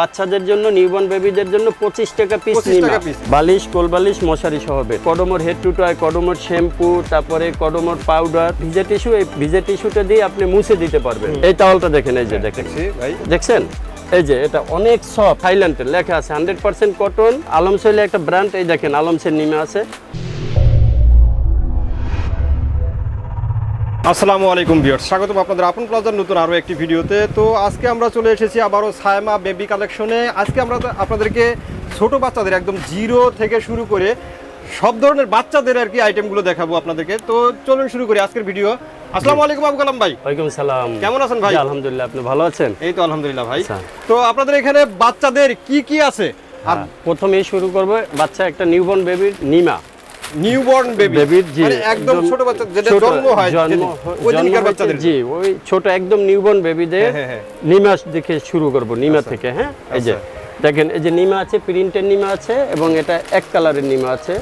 বাচ্চাদের জন্য নিউবর্ন বেবিদের জন্য পঁচিশ টাকা পিস 25 টাকা piece। বালিশ কোল বালিশ মশারি সহ bed Kodomo head to toe Kodomo shampoo তারপরে কডমোর পাউডার ভিজে টিস্যু এই ভিজে টিস্যুটা দিয়ে আপনি মুছে দিতে পারবেন। এই টাওয়ালটা দেখেন এই যে দেখেন। ভাই। দেখছেন? এই যে এটা অনেক সফট থাইল্যান্ডের লেখা আছে। হান্ড্রেড পার্সেন্ট কটন আলমসেল একটা ব্র্যান্ড এই দেখেন আলমসের নিমে আছে। আসসালামু আলাইকুম ভিউয়ার্স। স্বাগতম আপনাদের আপন প্লাজার নতুন আরও একটি ভিডিওতে। তো আজকে আমরা চলে এসেছি আবারও সায়মা বেবি কালেকশনে আজকে আমরা আপনাদেরকে ছোট বাচ্চাদের একদম জিরো থেকে শুরু করে সব ধরনের বাচ্চাদের আর কি আইটেমগুলো দেখাবো আপনাদেরকে। তো চলুন শুরু করি আজকের ভিডিও। আসসালামু আলাইকুম আবু কালাম ভাই। ওয়ালাইকুম সালাম। কেমন আছেন ভাই? আলহামদুলিল্লাহ আপনি ভালো আছেন? এই তো আলহামদুলিল্লাহ ভাই। আচ্ছা। তো আপনাদের এখানে বাচ্চাদের কি কি আছে? আর হ্যাঁ, প্রথমেই শুরু করব বাচ্চা একটা নিউবর্ন বেবির নিমা। নিউবর্ন বেবি বেবির জি। মানে একদম ছোট বাচ্চা যেটা জন্ম হয় ওই দিনকার বাচ্চাদের। জি ওই ছোট একদম নিউবর্ন বেবিদের নিমাস দেখে শুরু করব নিমা থেকে হ্যাঁ? এই যে আচ্ছা। দেখেন এই যে নিমা আছে প্রিন্টের নিমা আছে এবং এটা এক কালারের নিমা আছে।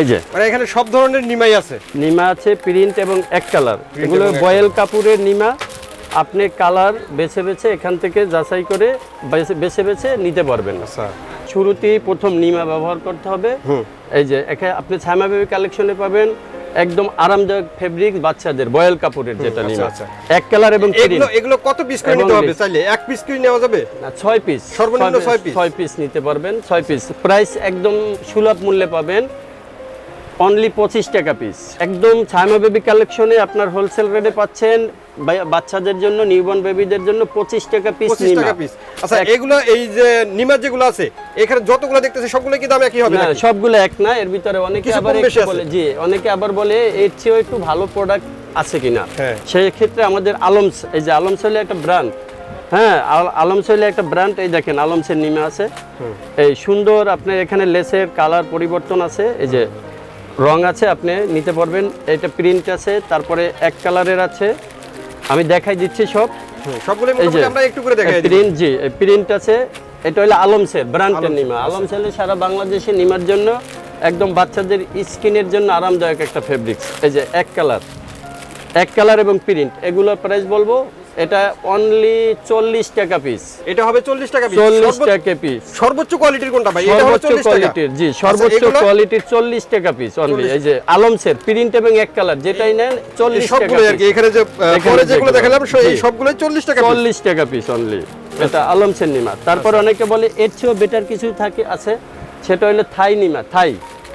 এই যে। মানে এখানে সব ধরনের নিমাই আছে। নিমা আছে প্রিন্ট এবং এক কালার এগুলো বয়েল কাপুরের নিমা আপনি কালার বেছে বেছে এখান থেকে যাচাই করে বেছে বেছে নিতে পারবেন। আচ্ছা। শুরুতেই প্রথম নিমা ব্যবহার করতে হবে। এই যে এখানে আপনি ছামা বেবি কালেকশনে পাবেন। একদম আরামদায়ক ফেব্রিক বাচ্চাদের বয়েল কাপড়ের যেটা আচ্ছা, নিমা। আচ্ছা। এক কালার এবং এগুলো এগুলো কত পিস করে নিতে হবে চাইলে? এক পিস করে নেওয়া যাবে? না, ছয় পিস সর্বনিম্ন ছয় পিস ছয় পিস নিতে পারবেন ছয় পিস প্রাইস একদম সুলভ মূল্যে পাবেন। অনলি পঁচিশ টাকা পিস একদম ছায়মা বেবি কালেকশনে আপনার হোলসেল রেটে পাচ্ছেন বাচ্চাদের জন্য নিউবর্ন বেবিদের জন্য পঁচিশ টাকা পিস পঁচিশ টাকা পিস আচ্ছা এগুলো এই যে নিমার যেগুলো আছে এখানে যতগুলো দেখতেছি সবগুলো কি দাম একই হবে না সবগুলো এক না এর ভিতরে অনেকে আবার একটু বলে জি অনেকে আবার বলে এর চেয়েও একটু ভালো প্রোডাক্ট আছে কিনা। হ্যাঁ। সেই ক্ষেত্রে আমাদের আলমস এই যে আলমস হলে একটা ব্র্যান্ড হ্যাঁ আল- আলমস হলে একটা ব্র্যান্ড এই দেখেন আলমসের নিমে আছে। এই সুন্দর আপনার এখানে লেসের কালার পরিবর্তন আছে এই যে রং আছে আপনি নিতে পারবেন। এটা প্রিন্ট আছে তারপরে এক কালারের আছে। আমি দেখাই দিচ্ছি সব। সবগুলো আমরা একটু করে দেখাই প্রিন্ট জি প্রিন্ট আছে এটা হলো আলম সেল ব্র্যান্ডের নিমা। আলম সেলে সারা বাংলাদেশে নিমার জন্য একদম বাচ্চাদের স্কিনের জন্য আরামদায়ক একটা ফেব্রিক্স এই যে এক কালার এক কালার এবং প্রিন্ট এগুলোর প্রাইস বলব এটা অনলি চল্লিশ টাকা পিস এটা হবে চল্লিশ টাকা পিস চল্লিশ টাকা পিস সর্বোচ্চ কোয়ালিটির কোনটা ভাই? এটা হবে কোয়ালিটির জি আচ্ছা, সর্বোচ্চ কোয়ালিটির চল্লিশ টাকা পিস অনলি এই যে আলমসের প্রিন্ট এবং এক কালার যেটাই নেন টাকা সবগুলো আর কি। এখানে যে পরে যেগুলো দেখালাম এই সবগুলোই চল্লিশ টাকা piece। চল্লিশ টাকা পিস অনলি এটা আলমসের নিমা তারপর অনেকে বলে এর চেয়েও বেটার কিছু থাকে আছে। সেটা হলো থাই নিমা থাই।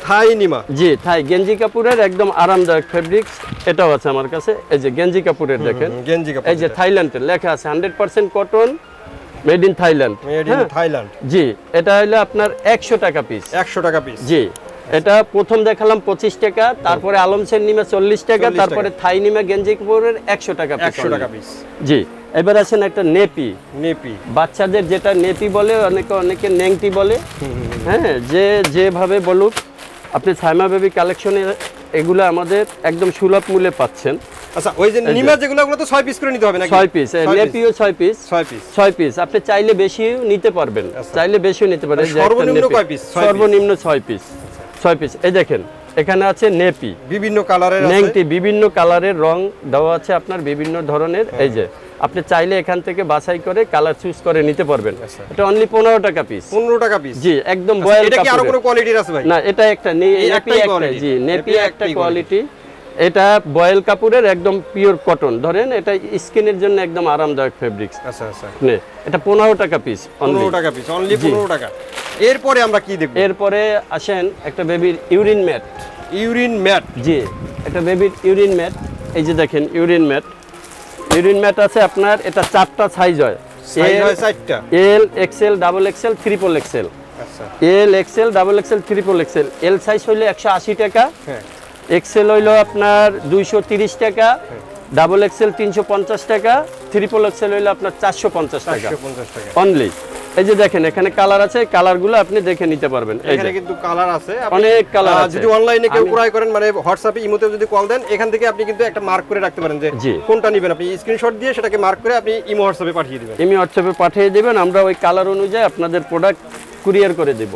থাই নিমা। জি থাই। গেঞ্জি কাপড়ের একদম আরামদায়ক ফেব্রিক্স এটাও আছে আমার কাছে। এই যে গেঞ্জি কাপড়ের দেখেন। গেঞ্জি কাপড় এই যে থাইল্যান্ডের লেখা আছে hundred percent cotton made in Thailand made in Thailand জি এটা হলো আপনার একশো টাকা পিস একশো টাকা পিস জি এটা প্রথম দেখালাম পঁচিশ টাকা তারপরে আলমসের নিমা চল্লিশ টাকা তারপরে থাই নিমা গেঞ্জি কাপড়ের একশো টাকা একশো টাকা পিস জি এবার আছেন একটা নেপি। নেপি। বাচ্চাদের যেটা নেপি বলে অনেকে অনেকে নেংটি বলে। হ্যাঁ যে যেভাবে বলুক আপনি ছাইমা বেবি কালেকশনে এগুলো আমাদের একদম সুলভ মূল্যে পাচ্ছেন। আচ্ছা ওই যে নিমা যেগুলো ওগুলো তো ছয় পিস করে নিতে হবে নাকি? ছয় পিস নেপিও ছয় পিস ছয় পিস ছয় পিস আপনি চাইলে বেশিও নিতে পারবেন। আচ্ছা। চাইলে বেশিও নিতে যে একটা সর্বনিম্ন কয় piece? সর্বনিম্ন ছয় পিস ছয় পিস এই দেখেন এখানে আছে নেপি। বিভিন্ন কালারের আছে। নেংটি বিভিন্ন কালারের রং দেওয়া আছে আপনার বিভিন্ন ধরনের। এই যে আপনি চাইলে এখান থেকে বাছাই করে কালার চুজ করে নিতে পারবেন। আচ্ছা। এটা অনলি পনেরো টাকা পিস পনেরো টাকা পিস জি একদম বয়েল এটা কি আরও কোনো কোয়ালিটির আছে ভাই? না এটা একটা নেপি একটা জি নেপি নেপি একটা কোয়ালিটি এটা বয়েল কাপড়ের একদম পিওর কটন ধরেন এটা স্কিনের জন্য একদম আরামদায়ক ফেব্রিক্স আচ্ছা আচ্ছা। এটা পনেরো টাকা পিস পনেরো টাকা পিস অনলি পনেরো টাকা। এরপরে আমরা কি দেখব? এরপরে আসেন একটা বেবির ইউরিন ম্যাট ইউরিন ম্যাট জি একটা বেবির ইউরিন ম্যাট এই যে দেখেন ইউরিন ম্যাট ইউরিন ম্যাট আছে আপনার এটা চারটা সাইজ হয়। L XL double XL triple XL L XL double XL triple XL L size হইল একশো আশি টাকা। হ্যাঁ। এক্সেল হইল আপনার দুইশো তিরিশ টাকা। ডাবল এক্সেল তিনশো পঞ্চাশ টাকা। ট্রিপল এক্সেল হইল আপনার চারশো পঞ্চাশ টাকা। অনলি এই যে দেখেন এখানে কালার আছে কালারগুলো আপনি দেখে নিতে পারবেন। এখানে কিন্তু কালার আছে। অনেক আহ, আছে। যদি অনলাইনে কেউ ক্রয় করেন মানে হোয়াটসঅ্যাপে ইমোতে যদি কল দেন এখান থেকে আপনি কিন্তু একটা মার্ক করে রাখতে পারেন যে কোনটা নেবেন। আপনি স্ক্রিনশট দিয়ে সেটাকে মার্ক করে আপনি ইমো হোয়াটসঅ্যাপে পাঠিয়ে দিবেন। এমনি হোয়াটসঅ্যাপে পাঠিয়ে দেবেন আমরা ওই কালার অনুযায়ী আপনাদের প্রোডাক্ট কুরিয়ার করে দেব।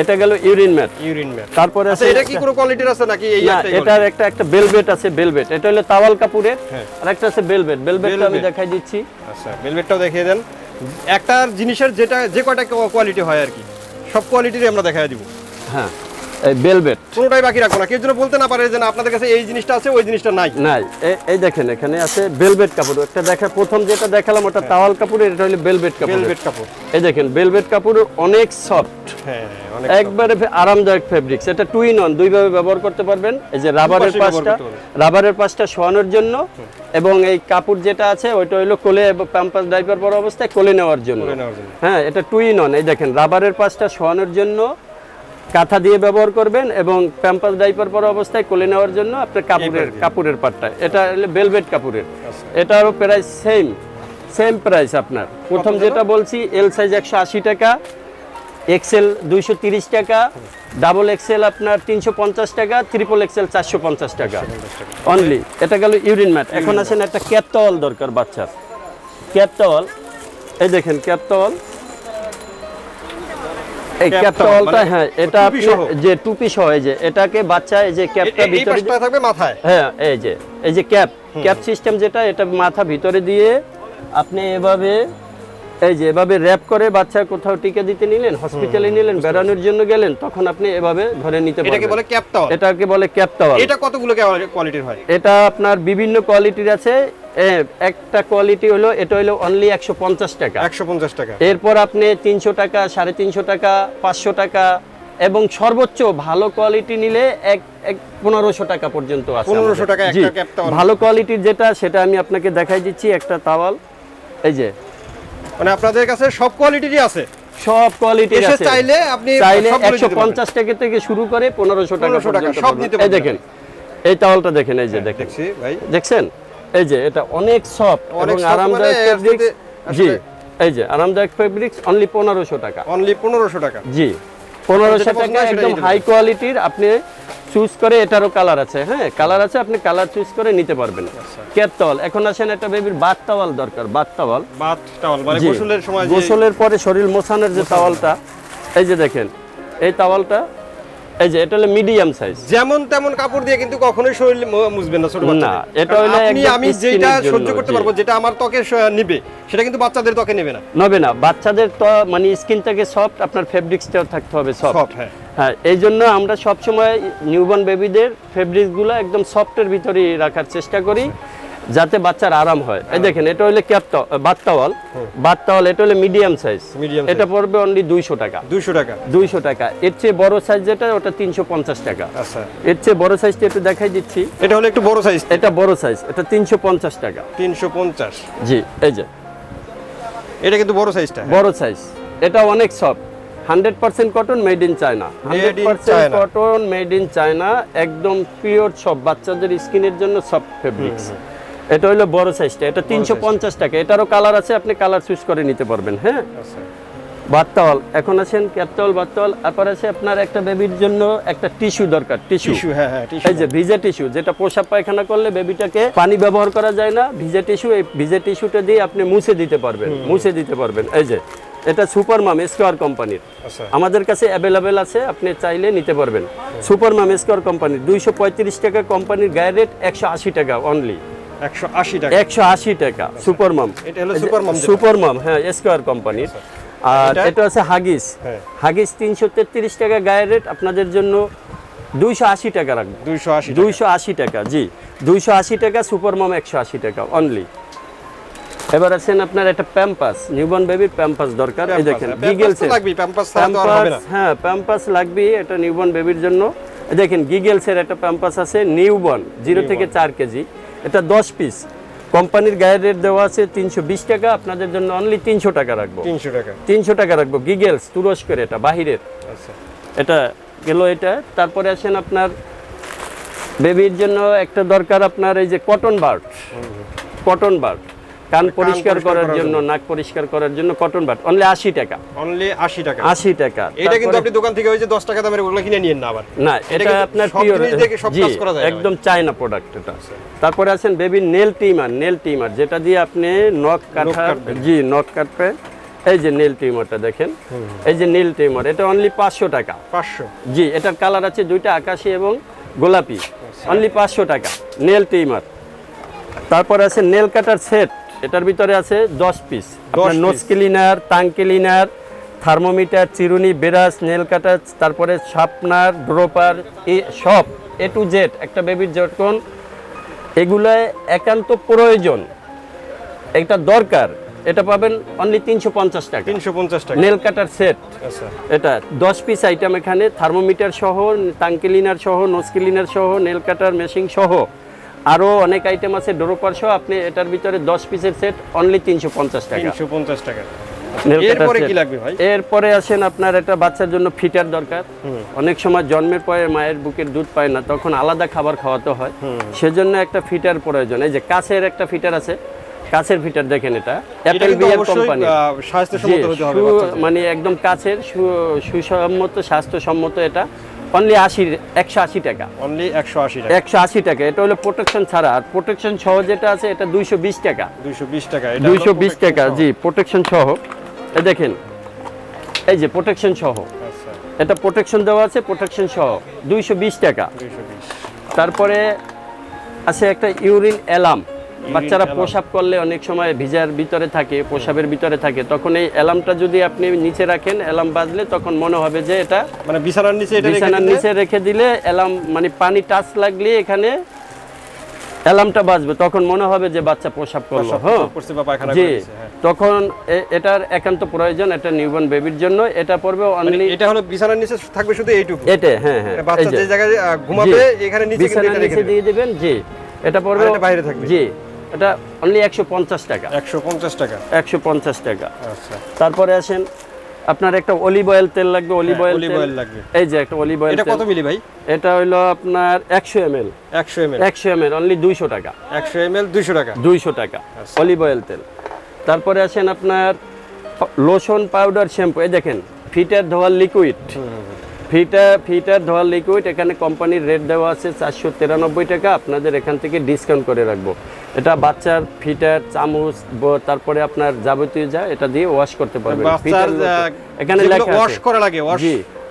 এটা গেল ইউরিন ম্যাট ইউরিন ম্যাট তারপরে আচ্ছা আছে এটা কি কোনো কোয়ালিটির আছে নাকি এই না একটাই এটার একটা একটা বেলভেট আছে বেলভেট এটা হলো তাওয়াল কাপড়ের। হ্যাঁ। আর একটা আছে বেলভেট বেলভেটটা আমি দেখাই দিচ্ছি? আচ্ছা ভেলভেটটাও দেখিয়ে দেন। একটা জিনিসের যেটা যে কয়টা কোয়ালিটি হয় আর কি, সব কোয়ালিটিরই আমরা দেখা দিব। হ্যাঁ। বেলভেট কোনোটাই বাকি রাখব না। কেউ যেন বলতে না পারে যে আপনাদের কাছে এই জিনিসটা আছে ওই জিনিসটা নাই। নাই। এই দেখেন এখানে আছে বেলভেট কাপড়। একটা দেখা প্রথম যেটা দেখালাম ওটা তাওয়াল কাপড়ের এটা হলো বেলভেট কাপড়। ভেলভেট কাপড়। এই দেখেন বেলভেট কাপড় অনেক সফট হ্যাঁ একবারে আরামদায়ক ফেব্রিক্স এটা টু ইন ওয়ান দুইভাবে ব্যবহার করতে পারবেন। এই যে রাবারের পাশটা রাবারের পাশটা শোয়ানোর জন্য এবং এই কাপড় যেটা আছে ওইটা হইল কোলে প্যাম্পাস ডাইপার পরা অবস্থায় কোলে নেওয়ার জন্য। নেওয়ার জন্য। হ্যাঁ এটা টু ইন ওয়ান এই দেখেন রাবারের পাশটা শোয়ানোর জন্য কাঁথা দিয়ে ব্যবহার করবেন এবং প্যাম্পাস ডাইপার পরা অবস্থায় কোলে নেওয়ার জন্য আপনার কাপড়ের কাপড়ের পাটটা। এটা বেলভেট কাপড়ের। এটারও প্রাইস সেম সেম প্রাইস আপনার। প্রথম যেটা বলছি এল সাইজ একশো আশি টাকা এক্সেল দুইশো তিরিশ টাকা ডাবল এক্সেল আপনার তিনশো পঞ্চাশ টাকা ট্রিপল এক্সেল চারশো পঞ্চাশ টাকা। অনলি এটা গেল ইউরিন ম্যাট এখন আছেন একটা ক্যাপ টাওয়াল দরকার বাচ্চার। ক্যাপ টাওয়াল এই দেখেন ক্যাপ টাওয়াল এই Cap ক্যাপ towel, টাওয়ালটা মানে হ্যাঁ এটা। যে টুপি সহ এই যে এটাকে বাচ্চা এই যে ক্যাপটা ভিতরে থাকবে মাথায়? হ্যাঁ এই যে এই যে ক্যাপ ক্যাপ সিস্টেম যেটা এটা মাথা ভিতরে দিয়ে আপনি এভাবে এই যে এভাবে র্যাপ করে বাচ্চা কোথাও টিকে দিতে নিলেন হসপিটালে নিলেন বেড়ানোর জন্য গেলেন তখন আপনি এভাবে ধরে নিতে এটাকে বলে ক্যাপ টাওয়ার এটাকে বলে ক্যাপ এটা কতগুলো কোয়ালিটির হয়? এটা আপনার বিভিন্ন কোয়ালিটির আছে। একটা কোয়ালিটি হলো এটা হলো অনলি একশো পঞ্চাশ টাকা। একশো পঞ্চাশ টাকা। এরপর আপনি তিনশো টাকা সাড়ে তিনশো টাকা পাঁচশো টাকা এবং সর্বোচ্চ ভালো কোয়ালিটি নিলে এক এক পনেরোশো টাকা পর্যন্ত আছে 1500 আমাদের। টাকা জি। ভালো কোয়ালিটির যেটা সেটা আমি আপনাকে দেখাই দিচ্ছি একটা তাওয়াল এই যে। মানে আপনাদের কাছে সব কোয়ালিটিরই আছে? সব কোয়ালিটির আছে। চাইলে আপনি চাইলে সবগুলো একশো দিতে পারবেন। পঞ্চাশ টাকা থেকে শুরু করে পনেরোশো টাকা 1500 টাকা, পর্যন্ত সব। দিতে এই দেখেন এই তাওয়ালটা দেখেন এই যে দেখেন। দেখছি ভাই। দেখছেন? এই যে এটা অনেক সফট এবং আরামদায়ক মানে ফেব্রিক্স জি এই যে আরামদায়ক ফেব্রিক্স অনলি পনেরোশো টাকা। অনলি পনেরোশো টাকা। জি পনেরোশো টাকা একদম হাই কোয়ালিটির আপনি চুজ করে এটারও কালার আছে হ্যাঁ কালার আছে আপনি কালার চুজ করে নিতে পারবেন। আচ্ছা। ক্যাপ টাওয়াল এখন আসেন একটা বেবির বাত টাওয়াল দরকার বাত টাওয়াল বাথ টাওয়াল মানে গোসলের সময় গোসলের পরে শরীর মোছানোর যে তাওয়ালটা এই যে দেখেন এই তাওয়ালটা এই যে এটা হলো মিডিয়াম সাইজ যেমন তেমন কাপড় দিয়ে কিন্তু কখনোই শরীর মু- মুছবেন না ছোট না, এটা হলো আপনি আমি যেটা সহ্য করতে পারব যেটা আমার ত্বকে নিবে সেটা কিন্তু বাচ্চাদের ত্বকে নেবে না। নবে না। বাচ্চাদের তো মানে স্কিনটাকে সফট আপনার ফেব্রিক্সটাও থাকতে হবে সফট হ্যাঁ। হ্যাঁ এই জন্য আমরা সবসময় নিউবর্ন বেবিদের ফেব্রিক্সগুলো একদম সফটের ভিতরে রাখার চেষ্টা করি। যাতে বাচ্চার আরাম হয়। এই দেখেন এটা হলো cap Baat towel. Baat towel এটা হলো মিডিয়াম সাইজ। এটা পড়বে অনলি দুইশো টাকা। দুইশো টাকা। দুইশো টাকা। এর চেয়ে বড় সাইজ যেটা ওটা তিনশো পঞ্চাশ টাকা। আচ্ছা। এর চেয়ে বড় সাইজটা একটু দেখাই দিচ্ছি। এটা হলো একটু বড় সাইজ। এটা বড় সাইজ এটা তিনশো পঞ্চাশ টাকা। তিনশো পঞ্চাশ। জি এই যে। এটা কিন্তু বড় সাইজটা। বড় সাইজ। এটা অনেক soft. Hundred percent cotton made in China. Hundred percent cotton made in China একদম পিওর সব বাচ্চাদের স্কিনের জন্য সফট ফেব্রিক্স। এটা হলো বড় সাইজটা এটা তিনশো পঞ্চাশ টাকা। এটারও কালার আছে আপনি কালার চুজ করে নিতে পারবেন হ্যাঁ? আচ্ছা। বাত্তাওয়াল এখন আছেন ক্যাপটাওয়াল বাত্তাওয়াল তারপর আছে আপনার একটা বেবির জন্য একটা টিস্যু দরকার টিস্যু হ্যাঁ হ্যাঁ এই যে ভিজে টিস্যু যেটা পোশাক পায়খানা করলে বেবিটাকে পানি ব্যবহার করা যায় না ভিজে টিস্যু এই ভিজে টিস্যুটা দিয়ে আপনি মুছে দিতে পারবেন মুছে দিতে পারবেন। এই যে এটা সুপার মাম স্কোয়ার কোম্পানির আচ্ছা। আমাদের কাছে অ্যাভেলেবেল আছে আপনি চাইলে নিতে পারবেন। সুপার মাম স্কোয়ার কোম্পানির দুইশো পঁয়ত্রিশ টাকা কোম্পানির গায়ের রেট একশো আশি টাকা অনলি একশো আশি টাকা। একশো আশি টাকা সুপার মাম। এটা হলো সুপার মাম সুপার মাম হ্যাঁ স্কোয়ার কোম্পানির আর এটা? আছে হাগিস হ্যাঁ। হাগিস তিনশো তেত্রিশ টাকা গায়ের রেট আপনাদের জন্য দুইশো আশি টাকা রাখব। দুইশো আশি টাকা। জি। দুইশো আশি টাকা সুপার মম একশো আশি টাকা অনলি এবার আছেন আপনার একটা প্যাম্পাস নিউবর্ন বেবির প্যাম্পাস দরকার। এই দেখেন হ্যাঁ, Pampers গিগেলস তো লাগবেই, Pampers ছাড়া তো আর হবে না। হ্যাঁ প্যাম্পাস লাগবে এটা নিউবর্ন বেবির জন্য। দেখেন গিগেলসের একটা প্যাম্পাস আছে নিউবর্ন জিরো থেকে চার কেজি। এটা দশ পিস কোম্পানির গায়ের রেট দেওয়া আছে তিনশো বিশ টাকা আপনাদের জন্য অনলি তিনশো টাকা রাখব। তিনশো টাকা। তিনশো টাকা রাখব। গিগেলস তুরস্কের এটা বাহিরের। আচ্ছা। এটা গেল এটা। তারপরে আসেন আপনার বেবির জন্য একটা দরকার আপনার এই যে কটন বার্ট কটন বার্ড কান পরিষ্কার করার জন্য নাক পরিষ্কার করার জন্য কটন বাট অনলি আশি টাকা। অনলি আশি টাকা। আশি টাকা। এটা কিন্তু আপনি দোকান থেকে ওই যে দশ টাকা দামের ওগুলো কিনে নিয়েন না আবার। না এটা আপনার পিওর জি একদম চায়না প্রোডাক্ট এটা। তারপরে আছেন baby nail trimmer nail trimmer যেটা দিয়ে আপনি নখ কাটা জি নখ কাটবেন এই যে নেল টিমারটা দেখেন। এই যে নেল টিমার এটা অনলি পাঁচশো টাকা। পাঁচশো। জি এটার কালার আছে দুইটা আকাশি এবং গোলাপি। অনলি পাঁচশো টাকা নেল টিমার তারপর আছে নেল কাটার সেট এটার ভিতরে আছে দশ পিস আপনার। Nose cleaner tongue cleaner thermometer চিরুনি বেরাস নেল কাটার তারপরে শার্পনার ড্রোপার এ সব এ টু জেড একটা বেবির যখন এগুলো একান্ত প্রয়োজন এটা দরকার। এটা পাবেন অনলি তিনশো পঞ্চাশ টাকা। তিনশো পঞ্চাশ টাকা। নেল কাটার সেট এটা দশ পিস আইটেম এখানে থার্মোমিটার সহ টাং ক্লিনার সহ নোজ ক্লিনার সহ নেল কাটার মেশিন সহ। আরও অনেক আইটেম আছে ড্রপার সহ আপনি এটার ভিতরে দশ পিসের সেট অনলি তিনশো পঞ্চাশ টাকা। তিনশো পঞ্চাশ টাকা। এরপরে কি লাগবে ভাই? এরপরে আসেন আপনার একটা বাচ্চার জন্য ফিটার দরকার। অনেক সময় জন্মের পরে মায়ের বুকের দুধ পায় না তখন আলাদা খাবার খাওয়াতে হয়। সেজন্য একটা ফিটার প্রয়োজন। এই যে কাছের একটা ফিটার আছে কাছের ফিটার দেখেন এটা। বিয়ার কোম্পানি। মানে একদম কাছের সু- সুসম্মত স্বাস্থ্যসম্মত এটা। অনলি আশি একশো আশি টাকা। অনলি একশো আশি টাকা। একশো আশি টাকা এটা হলো প্রোটেকশন ছাড়া। আর প্রোটেকশন সহ যেটা আছে এটা দুইশো বিশ টাকা। দুইশো বিশ টাকা দুইশো বিশ টাকা জি প্রোটেকশন সহ। এই দেখেন এই যে প্রোটেকশন সহ। আচ্ছা। এটা প্রোটেকশন দেওয়া আছে প্রোটেকশন সহ। দুইশো বিশ টাকা। তারপরে আছে একটা ইউরিন অ্যালার্ম বাচ্চারা। প্রসাব করলে অনেক সময় ভিজার ভিতরে থাকে প্রসাবের ভিতরে থাকে। তখন এই অ্যালার্মটা যদি আপনি নিচে রাখেন অ্যালার্ম বাজলে তখন মনে হবে যে এটা মানে বিছানার নিচে বিছানার নিচে রেখে দিলে অ্যালার্ম মানে পানি টাচ লাগলে এখানে অ্যালার্মটা বাজবে। তখন মনে হবে যে বাচ্চা প্রসাব করল। হ্যাঁ। জি। হ্যাঁ। তখন এটার একান্ত প্রয়োজন এটা নিউবর্ন বেবির জন্য। এটা পড়বে মানে অনলি এটা হলো বিছানার নিচে থাকবে শুধু এইটুকু? এটা হ্যাঁ হ্যাঁ। বাচ্চা যে। জায়গায় ঘুমাবে এখানে নিচে নিচে দিয়ে দিবেন জি। এটা পড়বে বাইরে থাকবে? জি। এটা অনলি একশো পঞ্চাশ টাকা। একশো পঞ্চাশ টাকা। একশো পঞ্চাশ টাকা। আচ্ছা। তারপরে আসেন আপনার একটা অলিভ অয়েল তেল লাগবে অলিভ অয়েল তেল। oil লাগবে। এই যে একটা অলিভ অয়েল এটা কত মিলি ভাই? এটা হইল আপনার একশো এম এল। একশো এম এল। একশো এম এল অনলি দুইশো টাকা। একশো এম এল দুইশো টাকা। দুইশো টাকা আচ্ছা। অলিভ অয়েল তেল। তারপরে আসেন আপনার লোশন পাউডার শ্যাম্পু এই দেখেন ফিটার ধোয়ার লিকুইড ফিটার ফিটার ধোয়ার লিকুইড এখানে কোম্পানির রেট দেওয়া আছে চারশো তিরানব্বই টাকা। আপনাদের এখান থেকে ডিসকাউন্ট করে রাখব। এটা বাচ্চার ফিটার চামচ তারপরে আপনার যাবতীয় যা এটা দিয়ে ওয়াশ করতে পারবেন। ফিটার এখানে লেখা ওয়াশ করা লাগে ওয়াশ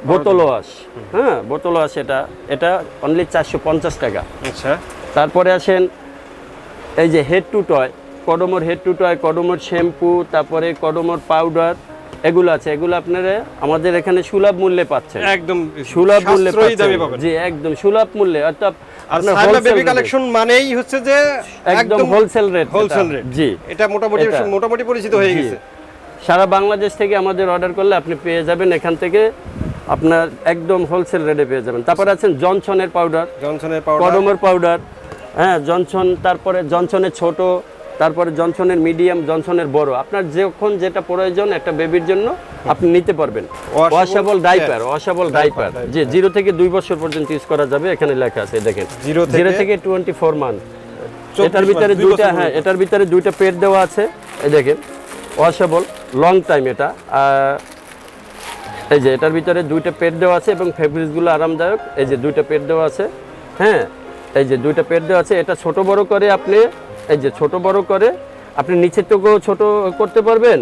বোতল ওয়াশ হ্যাঁ বোতল ওয়াশ এটা। এটা অনলি চারশো পঞ্চাশ টাকা। আচ্ছা। তারপরে আসেন এই যে head to toe Kodomo head to toe Kodomo shampoo তারপরে কডমোর পাউডার এগুলো আছে এগুলো আপনারা আমাদের এখানে সুলভ মূল্যে পাচ্ছেন। একদম সুলভ মূল্যে পাচ্ছেন। জি একদম সুলভ মূল্যে। অর্থাৎ আপনার বেবি কালেকশন মানেই হচ্ছে যে একদম হোলসেল রেট হোলসেল রেট জি এটা মোটামুটি মোটামুটি পরিচিত হয়ে। গেছে। সারা বাংলাদেশ থেকে আমাদের অর্ডার করলে আপনি পেয়ে যাবেন এখান থেকে আপনার একদম হোলসেল রেটে পেয়ে যাবেন। তারপর আছেন জনসনের পাউডার জনসনের পাউডার কডমের পাউডার হ্যাঁ জনসন তারপরে জনসনের ছোট তারপরে জনসনের মিডিয়াম জনসনের বড়। আপনার যখন যেটা প্রয়োজন একটা বেবির জন্য আপনি নিতে পারবেন। Washable diaper. ওয়াশেবল ডাইপার যে জিরো থেকে দুই বছর পর্যন্ত ইউজ করা যাবে এখানে লেখা আছে দেখেন। জিরো থেকে টোয়েন্টি ফোর মান্থ 24 এটার ভিতরে দুইটা হ্যাঁ এটার ভিতরে দুইটা পেড দেওয়া আছে এই দেখেন ওয়াশেবল লং টাইম এটা। এই যে এটার ভিতরে দুইটা পেড দেওয়া আছে এবং ফেব্রিক্সগুলো আরামদায়ক। এই যে দুইটা পেড দেওয়া আছে হ্যাঁ এই যে দুইটা পেড দেওয়া আছে এটা ছোট বড় করে আপনি এই যে ছোট বড় করে আপনি নিচের থেকেও ছোট করতে পারবেন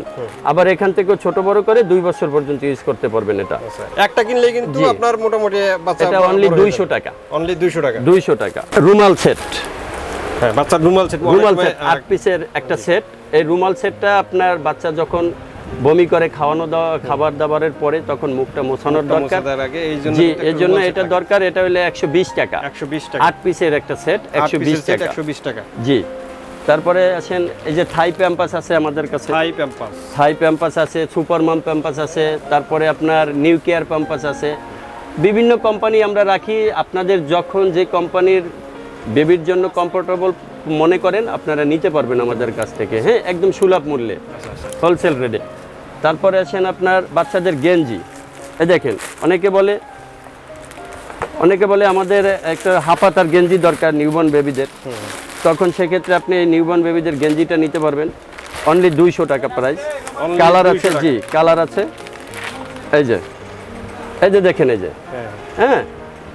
আবার এখান থেকেও ছোট বড় করে দুই বছর পর্যন্ত ইউজ করতে পারবেন এটা। একটা কিনলে কিন্তু আপনার মোটামুটি বাচ্চা এটা অনলি দুইশো টাকা। অনলি দুইশো টাকা। দুইশো টাকা। রুমাল সেট হ্যাঁ বাচ্চার রুমাল সেট রুমাল সেট আট পিসের একটা সেট এই রুমাল সেটটা আপনার বাচ্চা যখন বমি করে খাওয়ানো দাওয়া খাবার দাবারের পরে তখন মুখটা মোছানোর দরকার। জি এই জন্য এটা দরকার এটা হলে একশো বিশ টাকা। একশো বিশ টাকা। আট পিসের একটা সেট একশো বিশ টাকা। একশো বিশ টাকা। জি। তারপরে আছেন এই যে থাই প্যাম্পাস আছে আমাদের কাছে। High Pampers. থাই প্যাম্পাস আছে সুপারমাম প্যাম্পাস আছে তারপরে আপনার নিউ কেয়ার প্যাম্পাস আছে। বিভিন্ন কোম্পানি আমরা রাখি আপনাদের যখন যে কোম্পানির বেবির জন্য কমফোর্টেবল মনে করেন আপনারা নিতে পারবেন আমাদের কাছ থেকে। হ্যাঁ একদম সুলভ মূল্যে হোলসেল রেটে তারপরে আছেন আপনার বাচ্চাদের গেঞ্জি। এই দেখেন অনেকে বলে অনেকে বলে আমাদের একটা হাফাতার গেঞ্জি দরকার নিউবর্ন বেবিদের তখন সেক্ষেত্রে আপনি এই নিউবর্ন বেবিদের গেঞ্জিটা নিতে পারবেন। অনলি দুইশো টাকা প্রাইস কালার আছে জি কালার আছে। এই যে এই যে দেখেন এই যে। হ্যাঁ। হ্যাঁ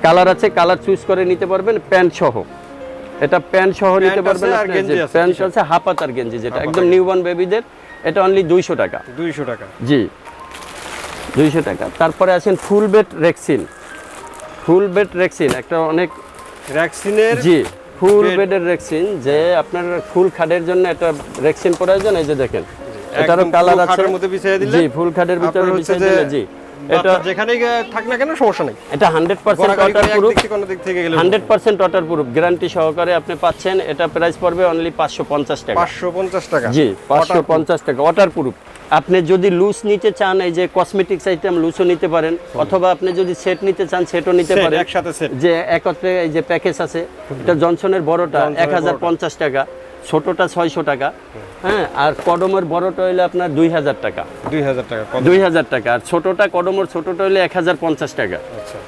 কালার আছে কালার চুজ করে নিতে পারবেন প্যান্ট সহ। এটা প্যান্ট সহ নিতে পারবেন আপনি, প্যান্ট। আছে হাফাতার গেঞ্জি যেটা একদম নিউবর্ন বেবিদের এটা অনলি দুইশো টাকা। দুইশো টাকা। জি দুইশো টাকা। তারপরে আছেন full bed rexine full bed rexine একটা অনেক ভ্যাকসিনের জি। ফুল বেডের রেক্সিন যে আপনার ফুল খাটের জন্য এটা রেক্সিন প্রয়োজন এই যে দেখেন। এটারও কালার আছে। মধ্যে বিছিয়ে দিলে জি ফুল খাটের ভিতরে বিছিয়ে দিলে জি। এটা যেখানেই থাক না কেন সমস্যা নেই। এটা হান্ড্রেড পার্সেন্ট গড়াগড়ি ওয়াটার প্রুফ দিক থেকে গেলে hundred percent waterproof guarantee সহকারে আপনি পাচ্ছেন এটা প্রাইস পড়বে অনলি পাঁচশো পঞ্চাশ টাকা। পাঁচশো পঞ্চাশ টাকা। জি পাঁচশো পঞ্চাশ টাকা। ওয়াটার প্রুফ আপনি যদি লুজ নিতে চান এই যে কসমেটিক্স আইটেম লুজও নিতে পারেন অথবা আপনি যদি সেট নিতে চান সেটও নিতে পারেন। একসাথে। যে একত্রে এই যে প্যাকেজ আছে এটা জনসনের বড়টা এক হাজার পঞ্চাশ টাকা ছোটটা ছয়শো টাকা হ্যাঁ আর কডমের বড়টা হইলে আপনার দুই হাজার টাকা। দুই হাজার টাকা দুই হাজার টাকা আর ছোটটা কডমের ছোটটা হইলে এক হাজার পঞ্চাশ টাকা। আচ্ছা।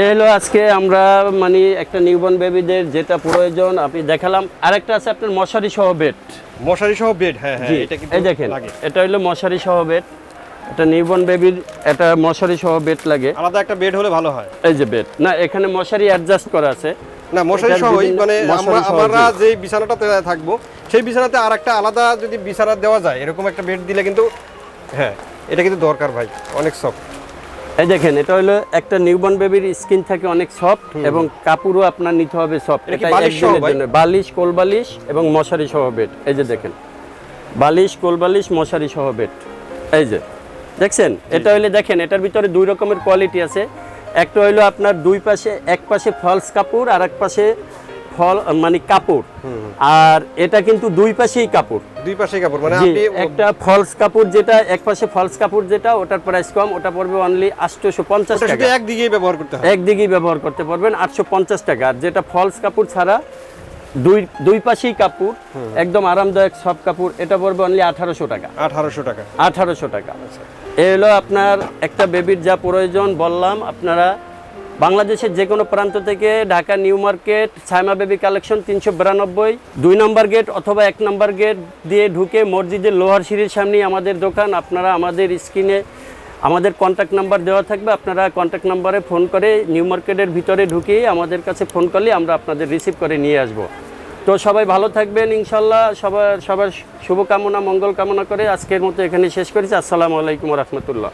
এ হলো আজকে আমরা মানে একটা নিউবর্ন বেবিদের যেটা প্রয়োজন আপনি দেখালাম। আরেকটা আছে আপনার মশারি সহ বেড মশারি সহ বেড হ্যাঁ হ্যাঁ এটা কিন্তু এই দেখেন এটা হলো মশারি সহ বেড এটা নিউবর্ন বেবির এটা মশারি সহ বেড লাগে। আলাদা একটা বেড হলে ভালো হয়। এই যে বেড না এখানে মশারি অ্যাডজাস্ট করা আছে। না মশারি সহই মানে আমরা আমরা যে বিছানাটাতে থাকব সেই বিছানাতে আর একটা আলাদা যদি বিছানা দেওয়া যায় এরকম একটা বেড দিলে কিন্তু হ্যাঁ এটা কিন্তু দরকার ভাই অনেক সফট এই দেখেন এটা হলো একটা নিউবর্ন বেবির স্কিন থাকে অনেক সফট এবং কাপড়ও আপনার নিতে হবে সফট। এটা একদিনের জন্য। বালিশ কোল বালিশ এবং মশারি সহ বেড। এই যে দেখেন বালিশ কোল বালিশ মশারি সহ বেড। এই যে দেখছেন? এটা হইলে দেখেন এটার ভিতরে দুই রকমের কোয়ালিটি আছে। একটা হইল আপনার দুই পাশে এক পাশে ফলস কাপড় আর এক পাশে ফল মানে কাপড়। আর এটা কিন্তু দুই পাশেই কাপড়। দুই পাশে কাপড় মানে আপনি একটা ফলস কাপড় যেটা এক পাশে ফলস কাপড় যেটা ওটার প্রাইস কম ওটা পড়বে অনলি আটশোশো পঞ্চাশ ওটা শুধু টাকা। একদিকেই ব্যবহার করতে হয়। একদিকেই ব্যবহার করতে পারবেন আটশো পঞ্চাশ টাকা। আর যেটা ফলস কাপড় ছাড়া দুই দুই পাশেই কাপড় একদম আরামদায়ক সব কাপড় এটা পড়বে অনলি আঠারোশো টাকা। আঠারোশো টাকা। আঠারোশো টাকা। এ হলো আপনার একটা বেবির যা প্রয়োজন বললাম আপনারা বাংলাদেশের যে কোনো প্রান্ত থেকে Dhaka New Market Saima baby collection তিনশো বিরানব্বই, দুই নম্বর গেট অথবা এক নম্বর গেট দিয়ে ঢুকে মসজিদের লোহার সিঁড়ির সামনেই আমাদের দোকান। আপনারা আমাদের স্ক্রিনে আমাদের কন্ট্যাক্ট নাম্বার দেওয়া থাকবে। আপনারা কন্ট্যাক্ট নাম্বারে ফোন করে নিউ মার্কেটের ভিতরে ঢুকিয়ে আমাদের কাছে ফোন করলে আমরা আপনাদের রিসিভ করে নিয়ে আসব। তো সবাই ভালো থাকবেন, ইনশাল্লাহ। সবার সবার শুভকামনা, মঙ্গল কামনা করে আজকের মতো এখানে শেষ করেছি। আসসালামু আলাইকুম রহমতুল্লাহ।